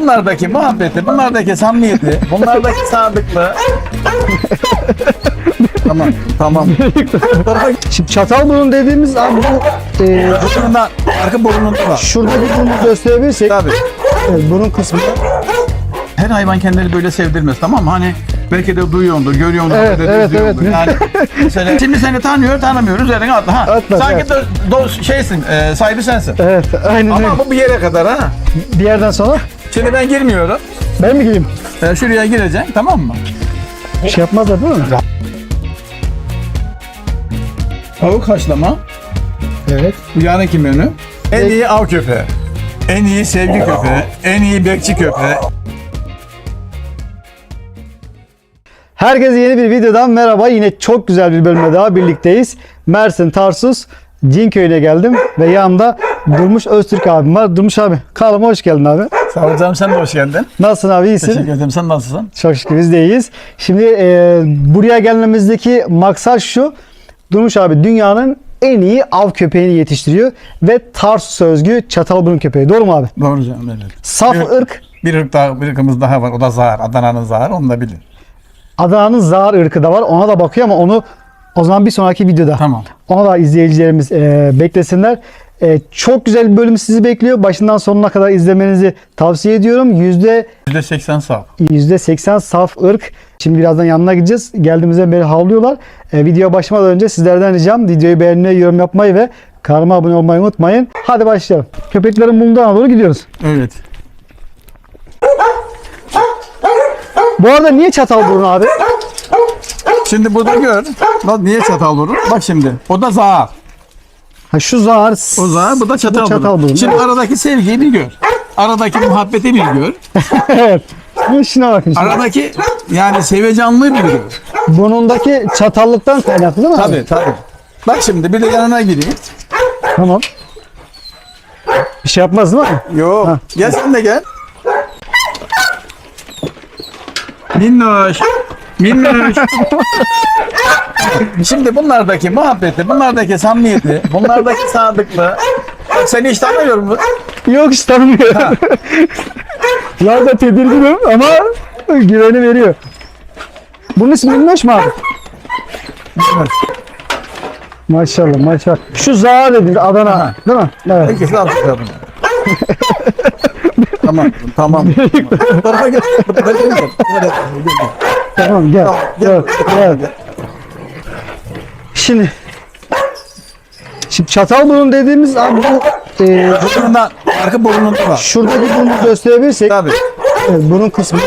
bunlardaki muhabbeti, bunlardaki samimiyeti, bunlardaki sadıklığı. tamam, tamam. Şimdi Çatalburun dediğimiz abi bu e, Burnundan, arka burnunda var. şuradaki burnu gösterebilirsek Tabii. evet, burun kısmı Her hayvan kendini böyle sevdirmez tamam mı? Hani belki de duyuyordur, görüyordur, Evet, belki de evet, izliyordur. evet. Yani mesela şimdi seni tanıyor, tanımıyor, üzerine atla. Ha, Atla, sanki evet. de, do- şeysin, e, sahibi sensin. evet aynen öyle. Ama bu bir yere kadar ha. Bir yerden sonra Şimdi ben girmiyorum. ben mi gireyim? E, şuraya gireceğim tamam mı? Bir şey yapmazlar değil mi? Tavuk haşlama, Evet. bu yarınki menü. En iyi av köpeği, en iyi sevgi köpeği, en iyi bekçi köpeği. Herkese yeni bir videodan merhaba. Yine çok güzel bir bölümde daha birlikteyiz. Mersin Tarsus Cinköy'üne geldim ve yanımda Durmuş Öztürk abim var. Durmuş abi kanalıma hoş geldin abi. Sağ ol canım sen de hoş geldin. Nasılsın abi iyisin? Teşekkür ederim. Sen nasılsın? Çok şükür biz de iyiyiz. Şimdi e, buraya gelmemizdeki maksat şu. Durmuş abi dünyanın en iyi av köpeğini yetiştiriyor ve Tarsus özgü çatalburun köpeği. Doğru mu abi? Doğru canım evet. Saf Evet. ırk Bir ırk daha, bir ırkımız daha var. O da Zahar. Adana'nın Zahar. Onu da bilin. Adana'nın zar ırkı da var. Ona da bakıyor ama onu o zaman bir sonraki videoda. Tamam. Ona da izleyicilerimiz e, beklesinler. E, çok güzel bir bölüm sizi bekliyor. Başından sonuna kadar izlemenizi tavsiye ediyorum. Yüzde 80 sağ. %80 saf ırk. Şimdi birazdan yanına gideceğiz. Geldiğimizden beri havlıyorlar. E, videoya başlamadan önce sizlerden ricam videoyu beğenmeyi, yorum yapmayı ve kanalıma abone olmayı unutmayın. Hadi başlayalım. Köpeklerin bulunduğuna doğru gidiyoruz. Evet. Bu arada niye çatal burun abi? Şimdi burada gör. Niye çatal vurur? Bak şimdi. O da Zahar. Ha, şu zar. O Zahar. Bu da çatal, Bu çatal burun, Şimdi aradaki sevgiyi bir gör. Aradaki muhabbeti bir gör. evet. Bu şuna bakın. şimdi. Aradaki yani sevecanlığı bir gör. Burnundaki çatallıktan kaynaklı değil mi? abi? Tabii tabii. Bak şimdi bir de yanına gireyim. Tamam. Bir şey yapmaz değil mi? Yo. Gel sen de gel. Minnoş. Minnoş. Şimdi bunlardaki muhabbeti, bunlardaki samimiyeti, bunlardaki sadıklığı. Bak seni hiç tanımıyorum mu? Yok hiç tanımıyorum. Da tedirginim ama güveni veriyor. Bunun ismi Minnoş mu abi? Maşallah maşallah. Şu Zaha dedin Adana Aha. değil mi? Evet. İkisi al bakalım. tamam, tamam. Gel. Bu tarafa gel. Bu tarafa gel. Tamam gel. Gel. Gel. Şimdi Şimdi Çatalburun dediğimiz abi bu e, Burnundan, arka burnunda var. şuradaki burnu gösterebilirsek Tabii. evet, burun kısmı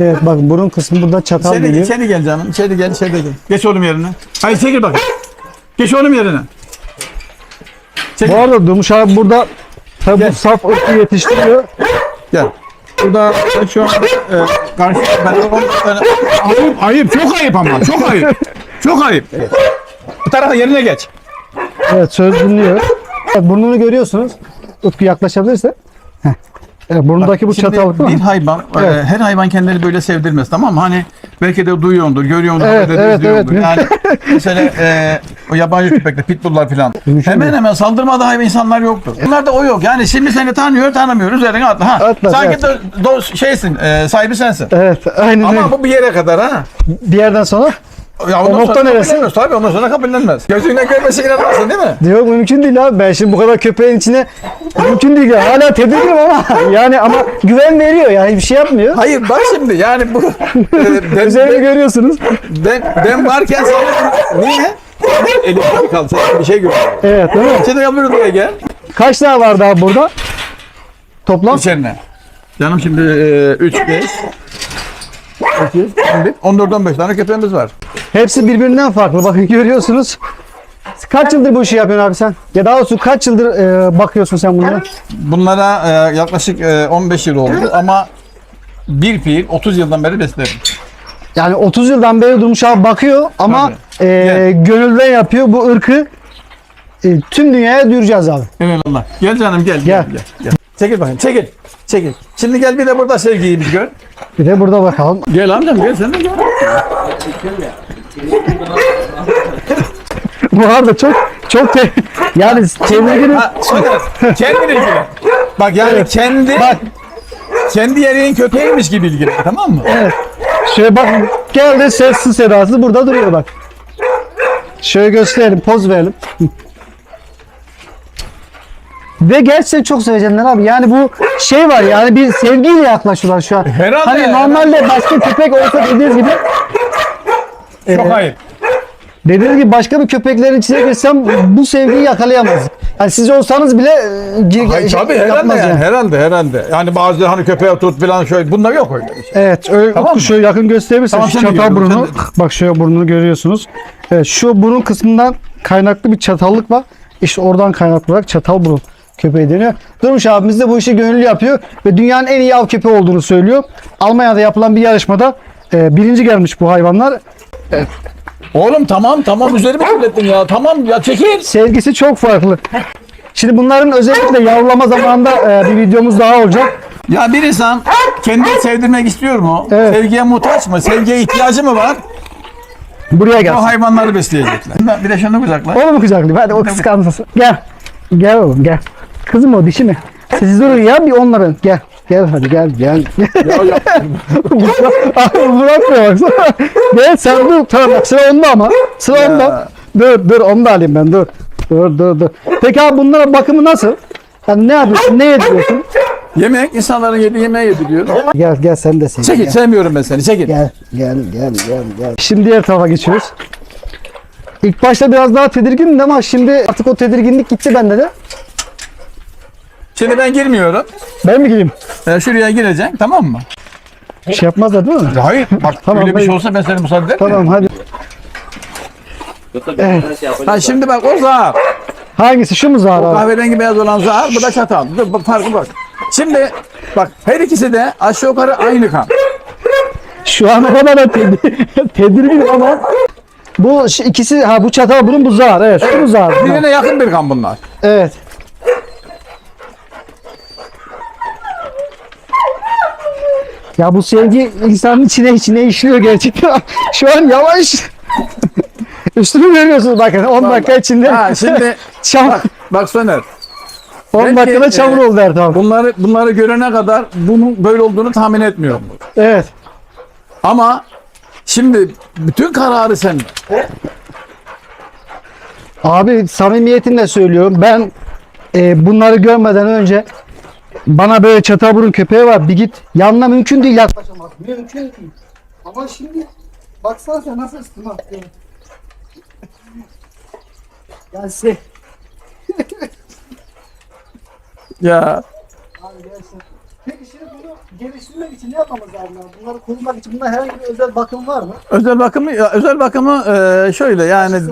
Evet bak burun kısmı burada çatal İçeri, geliyor. içeri gel canım. İçeri gel, içeri gel. Geç oğlum yerine. Hayır çekil bakayım. Geç oğlum yerine. Çekil. Bu arada Durmuş abi burada tabi Gel. bu saf ırkı yetiştiriyor. Gel. Burada şu anda e, karşı ben. Ayıp, ayıp. Çok ayıp ama. Çok ayıp. Çok ayıp. Bu tarafa yerine geç. Evet söz dinliyor. Burnunu görüyorsunuz. Utku yaklaşabilirse. Heh. Evet, burnundaki bu Şimdi çatal değil bir mi? hayvan, e, Evet. her hayvan kendini böyle sevdirmez tamam mı? Hani belki de duyuyordur, görüyordur, Evet, belki de evet, izliyordur. evet. Yani mesela e, o yabancı köpekler, pitbulllar falan. Mümkün Hemen değil. hemen saldırmadığı hayvan insanlar yoktur. Bunlarda o yok. Yani şimdi seni tanıyor, tanımıyor, üzerine atla. Ha, Atla, sanki evet. de, do- şeysin, e, sahibi sensin. Evet aynen öyle. Ama bu bir yere kadar ha. Bir yerden sonra Ya O ondan nokta sonra neresi? kabullenmez. Tabii ondan sonra kabullenmez. Gözüne görmese inanmazsın değil mi? diyor mümkün değil abi. Ben şimdi bu kadar köpeğin içine mümkün değil. ya. Hala tedirginim ama yani ama güven veriyor yani bir şey yapmıyor. Hayır bak şimdi yani bu e, ben, Üzerini görüyorsunuz. ben, ben varken sana niye? Elimde kaldı. Sen bir şey gör. Evet değil mi? Şimdi gel buraya gel. Kaç tane var daha burada? Toplam İçerine. Canım şimdi 3, 5, 8, 11, 14, 15 tane köpeğimiz var. hepsi birbirinden farklı. Bakın görüyorsunuz. Kaç yıldır bu işi yapıyorsun abi sen? Ya daha doğrusu kaç yıldır e, bakıyorsun sen bunlara? Bunlara e, yaklaşık e, 15 yıl oldu ama bir fiil 30 yıldan beri beslerim. Yani 30 yıldan beri Durmuş abi bakıyor ama e, Gel. gönülden yapıyor bu ırkı e, tüm dünyaya duyuracağız abi. Evet Allah. Gel canım gel. Gel. Gel. Gel. Çekil bakayım. Çekil. Çekil. Şimdi gel bir de burada sevgiyi bir gör. Bir de burada bakalım. Gel amcam gel sen de gel. Bu arada çok çok te- yani tedirginim. Ha, söyle. Kendine ilgili. Bak yani kendi Bak kendi yerin köpeğiymiş gibi ilgilen tamam mı? Evet. Şöyle bak geldi sessiz sedasız burada duruyor bak. Şöyle gösterelim poz verelim. Ve gerçekten çok sevecekler abi. Yani bu şey var yani bir sevgiyle yaklaşıyorlar şu an. Herhalde Hani ya. normalde başka köpek olsa dediğiniz gibi Çok Evet. ayıp. dediğiniz gibi başka bir köpeklerin içine girsem bu sevgiyi yakalayamaz. Yani siz olsanız bile e, gi- Ay, şey tabii herhalde yapmaz yani. Herhalde herhalde. Yani bazı hani köpeğe tut falan şöyle. Bunda yok öyle bir şey. Evet, öyle Tamam mı? şöyle yakın gösterirsen Tamam, şu çatal burnu. Bak şöyle burnunu görüyorsunuz. Evet, şu burun kısmından kaynaklı bir çatallık var. İşte oradan kaynaklı olarak çatal burun köpeği deniyor. Durmuş abimiz de bu işi gönüllü yapıyor ve dünyanın en iyi av köpeği olduğunu söylüyor. Almanya'da yapılan bir yarışmada e, birinci gelmiş bu hayvanlar. Oğlum tamam tamam üzerime kirlettin ya. Tamam ya çekil. Sevgisi çok farklı. Şimdi bunların özellikle yavrulama zamanında e, bir videomuz daha olacak. Ya bir insan kendini sevdirmek istiyor mu? Evet. Sevgiye muhtaç mı? Sevgiye ihtiyacı mı var? Buraya O gel. hayvanları besleyecekler. Bir de şunu kucakla. Oğlum mu kucaklayayım? Hadi o kıskansın. Gel. Gel oğlum gel. Kızım o dişi mi? Siz durun ya bir onların. Gel. Gel hadi gel gel. Abi bırakmıyor baksana. Gel sen dur. Tamam bak sıra onda ama. Sıra Ya. onda. Dur dur onu da alayım ben dur. Dur dur dur. Peki abi bunlara bakımı nasıl? Yani ne yapıyorsun? Ne yediriyorsun? Yemek, insanların yediği yemeği yediriyor. Gel gel sen de sev. Çekil, sevmiyorum ben seni, çekil. Gel gel gel gel gel. Şimdi diğer tarafa geçiyoruz. İlk başta biraz daha tedirgindim ama şimdi artık o tedirginlik gitti bende de. Şimdi ben girmiyorum. Ben mi gireyim? Ee, şuraya gireceksin, tamam mı? Bir şey yapmazlar değil mi? Hayır, bak Tamam, öyle bir şey olsa ben sana müsaade ederim. Tamam hadi. Ha şimdi bak o zar. Hangisi? Şu mu Zahra? abi? Kahverengi beyaz olan zar, bu da çatal. Dur bak farkı bak. Şimdi bak her ikisi de aşağı yukarı aynı kan. Şu an o kadar da tedir- tedirginim ama. Bu şu ikisi ha bu çatal bunun bu zar. Evet şu mu zar? Birbirine yakın bir kan bunlar. Evet. Ya bu sevgi insanın içine içine işliyor gerçekten. Şu an yavaş. Üstümü görüyorsunuz bakın 10 dakika içinde. Ha şimdi Çam, bak, bak Soner. 10 belki, dakikada çamur e, oldu Erdoğan. Bunları bunları görene kadar bunun böyle olduğunu tahmin etmiyorum. Evet. Ama şimdi bütün kararı sen. Abi samimiyetimle söylüyorum. Ben e, bunları görmeden önce bana böyle çataburun köpeği var. Bir git. Yanına mümkün değil yaklaşamaz. Mümkün değil. Ama şimdi baksana sen nasıl. Ya se Ya Abi gelsin. Peki şimdi bunu geliştirmek için ne yapmamız lazım? abi? Bunları korumak için bunda herhangi bir özel bakım var mı? özel bakımı özel bakımı e, şöyle yani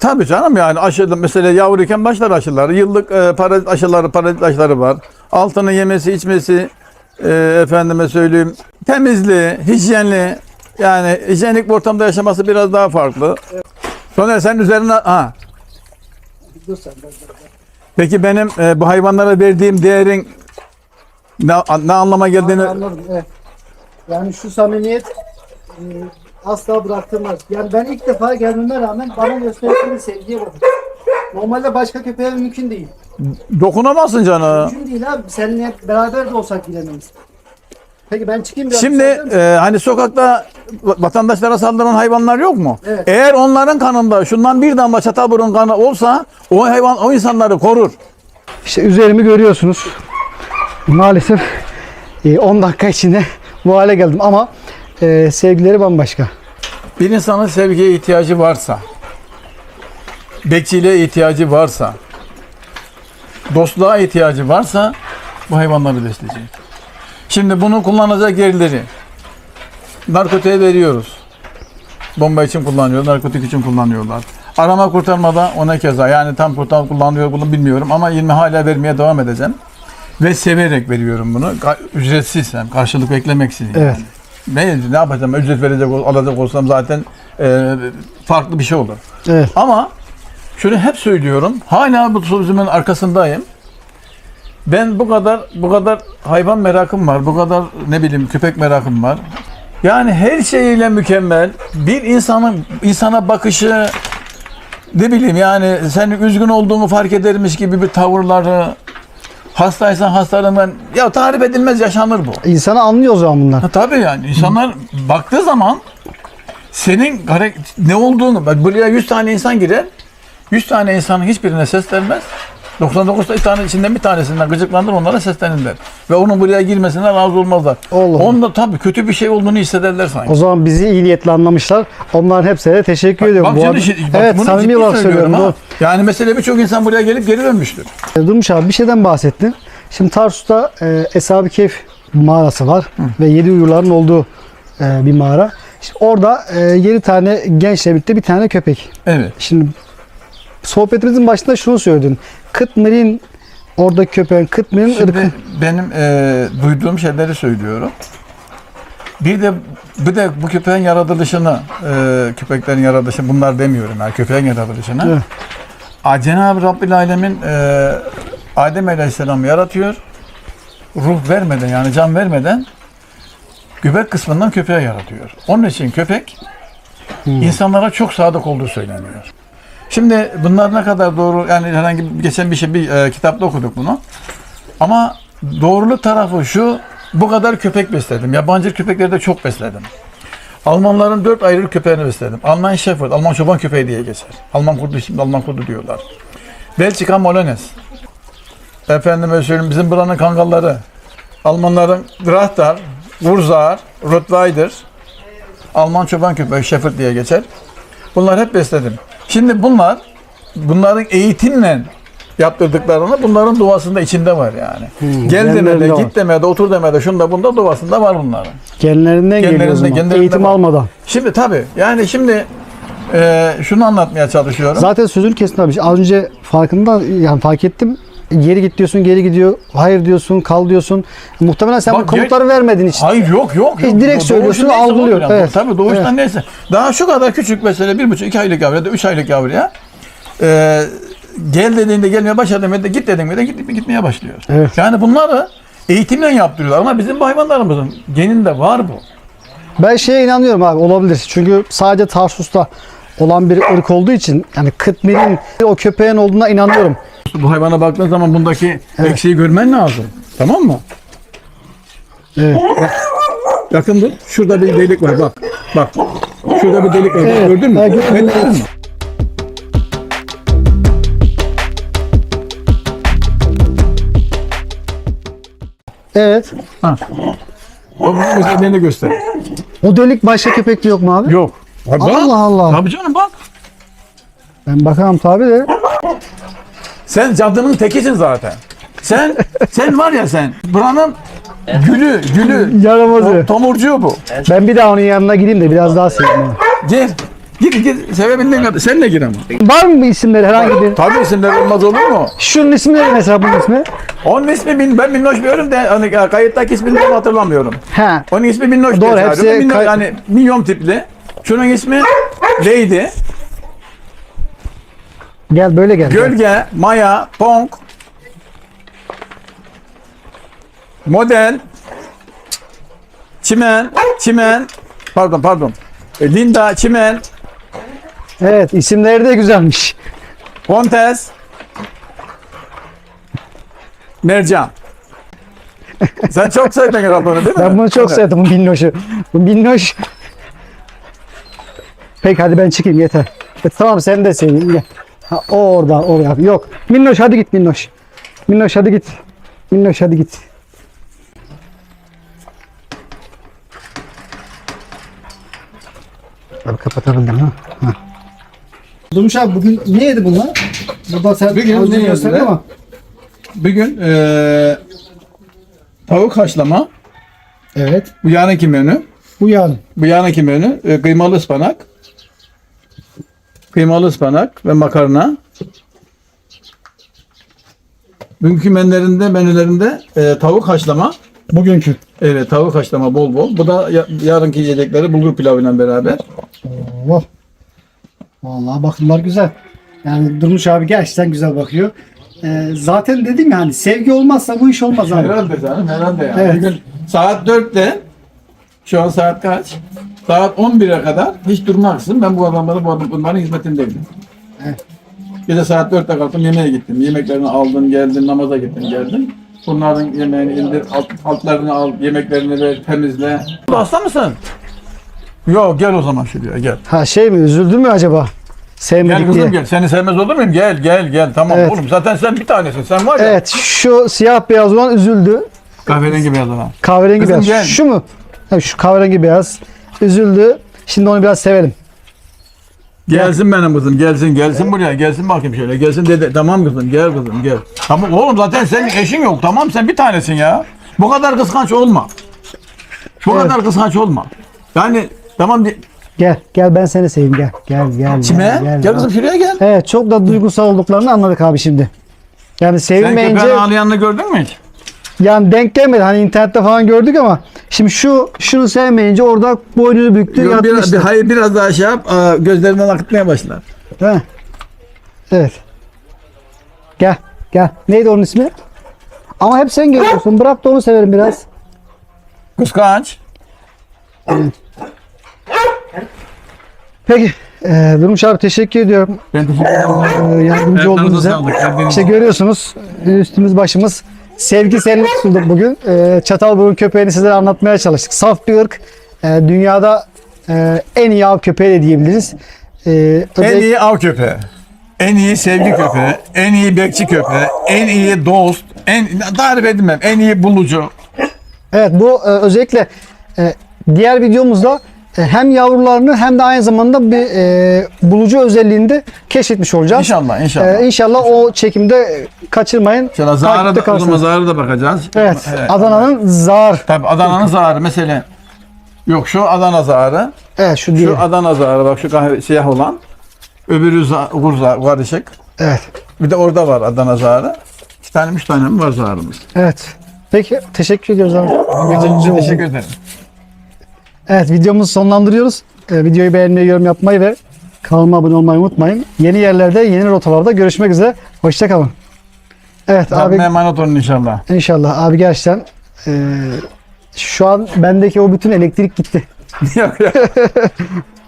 tabii canım yani aşı mesela yavruyken başlar aşıları. Yıllık e, parazit aşıları, parazit aşıları var. Altını yemesi, içmesi e, efendime söyleyeyim temizliği, hijyenli yani hijyenik bir ortamda yaşaması biraz daha farklı. Sonra sen üzerine ha. Peki benim e, bu hayvanlara verdiğim değerin ne, ne anlama geldiğini Anladım evet. Yani şu samimiyet e, asla bıraktırmaz. Yani ben ilk defa gelmeme rağmen bana gösterdikleri sevgiye bakın. Normalde başka köpeğe mümkün değil. Dokunamazsın canım. Mümkün değil abi. Seninle beraber de olsak bilemeyiz. Peki ben çıkayım biraz. Şimdi misin? e, hani sokakta vatandaşlara saldıran hayvanlar yok mu? Evet. Eğer onların kanında şundan bir damla çatalburun kanı olsa o hayvan o insanları korur. İşte üzerimi görüyorsunuz. Maalesef e, 10 dakika içinde bu hale geldim ama e, sevgileri bambaşka. Bir insanın sevgiye ihtiyacı varsa, bekçiliğe ihtiyacı varsa, dostluğa ihtiyacı varsa bu hayvanları besleyecek. Şimdi bunu kullanacak yerleri narkotiğe veriyoruz. Bomba için kullanıyorlar, narkotik için kullanıyorlar. Arama kurtarmada ona keza yani tam kurtar kullanıyor bunu bilmiyorum ama yine hala vermeye devam edeceğim. Ve severek veriyorum bunu. Ücretsiz hem karşılık beklemeksizin. Evet. Ne, ne yapacağım? Ücret verecek, alacak olsam zaten e, farklı bir şey olur. Evet. Ama şunu hep söylüyorum. Hala bu sözümün arkasındayım. Ben bu kadar bu kadar hayvan merakım var. Bu kadar ne bileyim köpek merakım var. Yani her şeyiyle mükemmel. Bir insanın insana bakışı ne bileyim yani senin üzgün olduğunu fark edermiş gibi bir tavırları Hastaysan hastalığından ya tarif edilmez yaşanır bu. İnsanı anlıyor o zaman bunlar. Ha, tabii yani insanlar baktığı zaman senin ne olduğunu bak buraya 100 tane insan girer. 100 tane insanın hiçbirine ses vermez. 99 tane içinden bir tanesinden gıcıklandır onlara seslenirler. Ve onun buraya girmesine razı olmazlar. Allah. Onda tabii kötü bir şey olduğunu hissederler sanki. O zaman bizi iyi niyetli anlamışlar. Onların hepsine de teşekkür ediyorum. Bak Bu şimdi şi- bak evet bunu samimi olarak söylüyorum. Doğru. Yani mesela birçok insan buraya gelip geri dönmüştür. E, Durmuş abi bir şeyden bahsettin. Şimdi Tarsus'ta e, Eshab-ı Kehf mağarası var ve yedi uyurların olduğu e, bir mağara. İşte orada e, 7 tane gençle birlikte bir tane köpek. Evet. Şimdi sohbetimizin başında şunu söyledin. Kıtmir'in oradaki köpeğin Kıtmir'in ırkı. Benim e, duyduğum şeyleri söylüyorum. Bir de bir de bu köpeğin yaratılışını, e, köpeklerin yaratılışını bunlar demiyorum yani köpeğin yaratılışını. Evet. A, Cenab-ı Rabbil Alemin e, Adem Aleyhisselam'ı yaratıyor. Ruh vermeden yani can vermeden göbek kısmından köpeği yaratıyor. Onun için köpek Hmm. insanlara çok sadık olduğu söyleniyor. Şimdi bunlar ne kadar doğru yani herhangi geçen bir şey bir e, kitapta okuduk bunu. Ama doğruluk tarafı şu bu kadar köpek besledim. Yabancı köpekleri de çok besledim. Almanların dört ayrı köpeğini besledim. Alman Shepherd, Alman çoban köpeği diye geçer. Alman kurdu şimdi Alman kurdu diyorlar. Belçika Molines. Efendime söyleyeyim bizim buranın kangalları. Almanların Drahtar, Wurzer, Rottweiler, Alman çoban köpeği Shepherd diye geçer. Bunlar hep besledim. Şimdi bunlar bunların eğitimle yaptırdıklarını bunların doğasında içinde var yani. Gel demede, genlerinde var. git demede, otur demede, şunda bunda doğasında var bunların. Genlerinden geliyor o zaman. genlerinde Eğitim var. almadan. Şimdi tabii yani şimdi e, şunu anlatmaya çalışıyorum. Zaten sözün kesin abi. Az önce farkında yani fark ettim. Geri git diyorsun, geri gidiyor. Hayır diyorsun, kal diyorsun. Muhtemelen sen Bak, bu komutları vermediğin için. Hayır yok yok. yok. Direkt söylüyorsun, algılıyor. Evet. Tabii doğuştan Evet. neyse. Daha şu kadar küçük mesela bir buçuk iki aylık yavru ya da üç aylık yavruya e, gel dediğinde gelmeye başladığında git dediğinde git, gitmeye başlıyor. Evet. Yani bunları eğitimle yaptırıyorlar ama bizim bu hayvanlarımızın geninde var bu. Ben şeye inanıyorum abi olabilir. Çünkü sadece Tarsus'ta olan bir ırk olduğu için yani Kıtmir'in o köpeğin olduğuna inanıyorum. Bu hayvana baktığın zaman bundaki eksiği görmen lazım. Tamam mı? Evet. Yakın dur. Şurada bir delik var bak. Bak. Şurada bir delik var. Evet. Gördün mü? Ha, gördüm. Gördün mü? Evet. Ha. O özelliğini göster. O delik başka köpekte yok mu abi? Yok. Bak. Allah Allah. Tabii canım bak. Ben bakamam tabi de. Sen cadının tekisin zaten. Sen sen var ya sen buranın gülü gülü Yaramazı. to- tomurcuğu bu. Ben bir daha onun yanına gideyim de biraz daha seveyim. onu. Gir. Gir gir sevebildiğin kadar. Sen de gir ama. Var mı bir isimleri herhangi bir? Tabii isimler olmaz olur mu? Şunun ismi ne mesela bunun ismi? Onun ismi bin, ben Minnoş biliyorum da hani kayıttaki ismini tam hatırlamıyorum. He. Onun ismi Minnoş Doğru, diye hepsi çağırıyor. Minnoş, kay- yani minyon tipli. Şunun ismi Lady, Gel böyle gel. Gölge, Maya, Pong, Model, Çimen, Çimen, pardon pardon, E, Linda, Çimen, Evet isimleri de güzelmiş. Kontes, Mercan. Sen çok sevdin herhalde değil mi? Ben bunu çok sevdim bu minnoşu. Bu minnoş. Peki hadi ben çıkayım yeter. E, tamam sen de seveyim. Gel. Ha, o orada oraya. Yok. Minnoş hadi git minnoş. Minnoş hadi git. Minnoş hadi git. Abi kapatalım bunu. Ha. Durmuş abi bugün ne yedi bunlar? Burada sen Bugün ne gösterdin yediler? ama. Bugün eee tavuk haşlama, Evet. bu yarınki menü. Bu yani. Bu yarınki menü e, kıymalı ıspanak. Kıymalı ıspanak ve makarna. Bugünkü menülerinde menülerinde e, tavuk haşlama. Bugünkü. Evet tavuk haşlama bol bol. Bu da ya- yarınki yiyecekleri bulgur pilavıyla beraber. Oh. Vallahi bakımlar güzel. Yani Durmuş abi gerçekten güzel bakıyor. Ee, zaten dedim ya hani sevgi olmazsa bu iş olmaz abi. Herhalde canım herhalde yani. Evet. Bugün saat 4'te şu an saat kaç? Saat 11'e kadar hiç durmaksızın ben bu adamları bu adam, bunların hizmetindeydim. Evet. Gece saat 4'te kalktım yemeğe gittim. Yemeklerini aldım geldim namaza gittim geldim. Bunların yemeğini indir, alt, altlarını al, yemeklerini ver, temizle. Hasta mısın? Yok gel o zaman şuraya gel. Ha şey mi üzüldü mü acaba? Gel Sevmedik kızım diye. gel. Seni sevmez olur muyum? Gel gel gel. Tamam Evet. oğlum zaten sen bir tanesin. Sen var ya. Evet şu siyah beyaz olan üzüldü. Kahverengi beyaz olan. Kahverengi Kızım beyaz. gel. Şu mu? Ha, şu kahverengi beyaz. Üzüldü. Şimdi onu biraz sevelim. Gelsin benim kızım gelsin gelsin buraya gelsin bakayım şöyle gelsin dede tamam kızım gel kızım gel. Tamam oğlum zaten senin eşin yok tamam sen bir tanesin ya. Bu kadar kıskanç olma. Bu Evet. kadar kıskanç olma. Yani tamam di- Gel gel ben seni seveyim gel. Gel gel. kime? Gel, kızım şuraya gel. Evet çok da duygusal olduklarını anladık abi şimdi. Yani Sen sevilmeyince köpeğin ağlayanını gördün mü hiç? yani denk gelmedi. Hani internette falan gördük ama şimdi şu şunu sevmeyince orada boynunu büktü Yok, biraz, yatmıştı. bir, hayır biraz daha şey yap aa, gözlerinden akıtmaya başlar. He. Evet. Gel gel. Neydi onun ismi? Ama hep sen geliyorsun. Bırak da onu severim biraz. Kıskanç. Peki. E, Durmuş abi teşekkür ediyorum. Ben teşekkür ederim. E, yardımcı olduğunuz için. İşte görüyorsunuz üstümüz başımız sevgi senlik sulduk bugün. Ee, Çatalburun köpeğini sizlere anlatmaya çalıştık. Saf bir ırk. Ee, dünyada e, en iyi av köpeği de diyebiliriz. Ee, En iyi av köpeği. En iyi sevgi köpeği, en iyi bekçi köpeği, en iyi dost, en tarif edemem, en iyi bulucu. Evet bu e, özellikle e, diğer videomuzda e, hem yavrularını hem de aynı zamanda bir e, bulucu özelliğini de keşfetmiş olacağız. İnşallah, inşallah. Ee, inşallah o çekimde e, kaçırmayın. Zahra Takipte da, o zaman da bakacağız. Evet, Adana'nın zar. Tabii Adana'nın Zaharı mesela. Yok şu Adana Zaharı. Evet şu diye. Şu Adana Zaharı bak şu kahve siyah olan. Öbürü Urza karışık. Evet. Bir de orada var Adana Zaharı. İki tane üç tane mi var Zaharımız? Evet. Peki teşekkür ediyoruz abi. Oldun. Teşekkür ederim. Evet videomuzu sonlandırıyoruz. Ee, videoyu beğenmeyi, yorum yapmayı ve kanalıma abone olmayı unutmayın. Yeni yerlerde, yeni rotalarda görüşmek üzere. Hoşçakalın. Evet abi Rabbime emanet olun inşallah. inşallah abi gerçekten e, şu an bendeki o bütün elektrik gitti. yok yok.